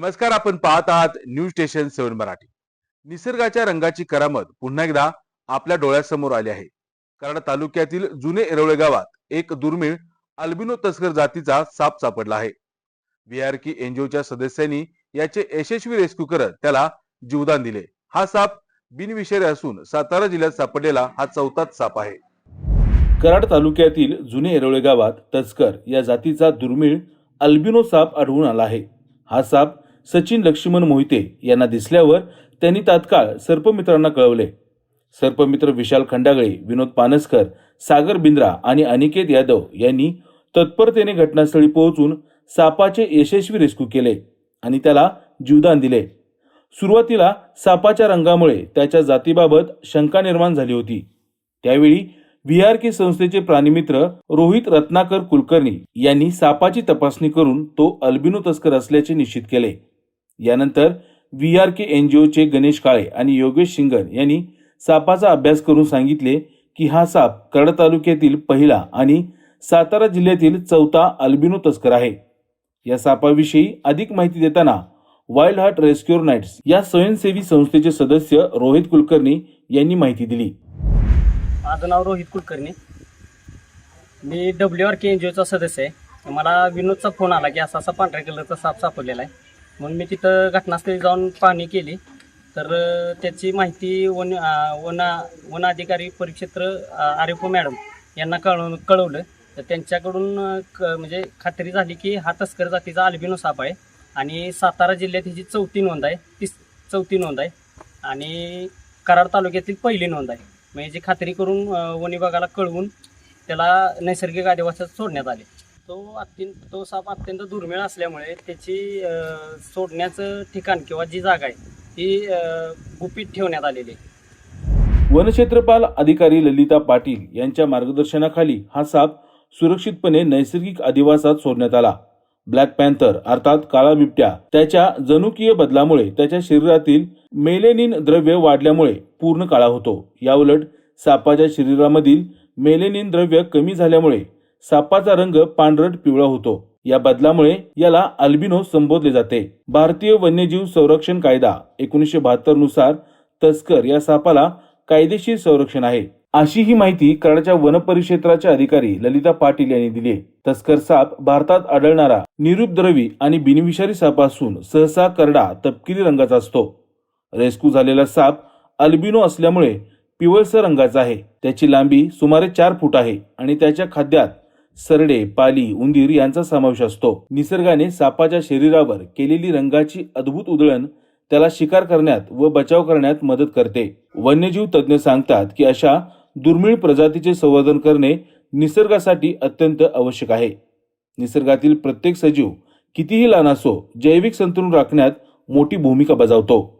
नमस्कार आपण पाहत आहात न्यूज स्टेशन सेवन मराठी. निसर्गाच्या रंगाची करामत पुन्हा एकदा आपल्या डोळ्यासमोर आली आहे. कराड तालुक्यातील जुने एरोळे गावात एक दुर्मिळ अल्बिनो तस्कर जातीचा साप सापडला आहे. बीआरकी एनजीओच्या सदस्यांनी याचे यशस्वी रेस्क्यू करत त्याला जीवदान दिले. हा साप बिनविषारी असून सातारा जिल्ह्यात सापडलेला हा चौथाच साप आहे. कराड तालुक्यातील जुने एरोळे गावात तस्कर या जातीचा दुर्मिळ अल्बिनो साप आढळून आला आहे. हा साप सचिन लक्ष्मण मोहिते यांना दिसल्यावर त्यांनी तात्काळ सर्पमित्रांना कळवले. सर्पमित्र विशाल खंडागळे विनोद पानसकर सागर बिंद्रा आणि अनिकेत यादव यांनी तत्परतेने घटनास्थळी पोहोचून सापाचे यशस्वी रेस्क्यू केले आणि त्याला जीवदान दिले. सुरुवातीला सापाच्या रंगामुळे त्याच्या जातीबाबत शंका निर्माण झाली होती. त्यावेळी व्ही आर के संस्थेचे प्राणीमित्र रोहित रत्नाकर कुलकर्णी यांनी सापाची तपासणी करून तो अल्बिनो तस्कर असल्याचे निश्चित केले. यानंतर V R K N G ओचे गणेश काळे आणि योगेश शिंगण यांनी सापाचा अभ्यास करून सांगितले की हा साप कराड तालुक्यातील पहिला आणि सातारा जिल्ह्यातील चौथा अल्बिनो तस्कर आहे. या सापाविषयी अधिक माहिती देताना वाईल्ड हार्ट रेस्क्युअर नाईट्स या स्वयंसेवी संस्थेचे सदस्य रोहित कुलकर्णी यांनी माहिती दिली. माझं नाव रोहित कुलकर्णी. मी W R K N G Ocha सदस्य आहे. मला विनोदचा फोन आला की असा असा पांढऱ्या कलरचा साप सापडलेला आहे. म्हणून मी तिथं घटनास्थळी जाऊन पाहणी केली. तर त्याची माहिती वन वन वन अधिकारी परिक्षेत्र आर मॅडम यांना कळव कळवलं. तर त्यांच्याकडून क म्हणजे खात्री झाली की हा तस्कर जातीचा अल्बिनो साप आहे आणि सातारा जिल्ह्यात हिची चौथी नोंद आहे तीस चौथी नोंद आहे आणि कराड तालुक्यातील पहिली नोंद आहे. म्हणजे जी खात्री करून वन विभागाला कळवून त्याला नैसर्गिक आदिवासात सोडण्यात आले. तो अत्यंत तो साप अत्यंत दुर्मिळ असल्यामुळे त्याची सोडण्याचं ठिकाण किंवा जी जागा आहे ती गुपित ठेवण्यात आलेली वनक्षेत्रपाल अधिकारी ललिता पाटील यांच्या मार्गदर्शनाखाली हा साप सुरक्षितपणे नैसर्गिक अधिवासात सोडण्यात आला. ब्लॅक पॅन्थर अर्थात काळा बिबट्या त्याच्या जनुकीय बदलामुळे त्याच्या शरीरातील मेलेनिन द्रव्य वाढल्यामुळे पूर्ण काळा होतो. याउलट सापाच्या शरीरामधील मेलेनिन द्रव्य कमी झाल्यामुळे सापाचा रंग पांढरट पिवळा होतो. या बदलामुळे याला अल्बिनो संबोधले जाते. भारतीय वन्यजीव संरक्षण कायदा एकोणीसशे बहात्तरनुसार तस्कर या सापाला कायदेशीर संरक्षण आहे. अशी ही माहिती कराडच्या वनपरिक्षेत्राच्या अधिकारी ललिता पाटील यांनी दिली तस्कर साप भारतात आढळणारा निरुपद्रवी आणि बिनविषारी साप असून सहसा करडा तपकिरी रंगाचा असतो. रेस्क्यू झालेला साप अल्बिनो असल्यामुळे पिवळसर रंगाचा आहे. त्याची लांबी सुमारे चार फूट आहे आणि त्याच्या खाद्यात सरडे पाली उंदीर यांचा समावेश असतो. निसर्गाने सापाच्या शरीरावर केलेली रंगाची अद्भुत उधळण त्याला शिकार करण्यात व बचाव करण्यात मदत करते. वन्यजीव तज्ज्ञ सांगतात की अशा दुर्मिळ प्रजातीचे संवर्धन करणे निसर्गासाठी अत्यंत आवश्यक आहे. निसर्गातील प्रत्येक सजीव कितीही लहान असो जैविक संतुलन राखण्यात मोठी भूमिका बजावतो.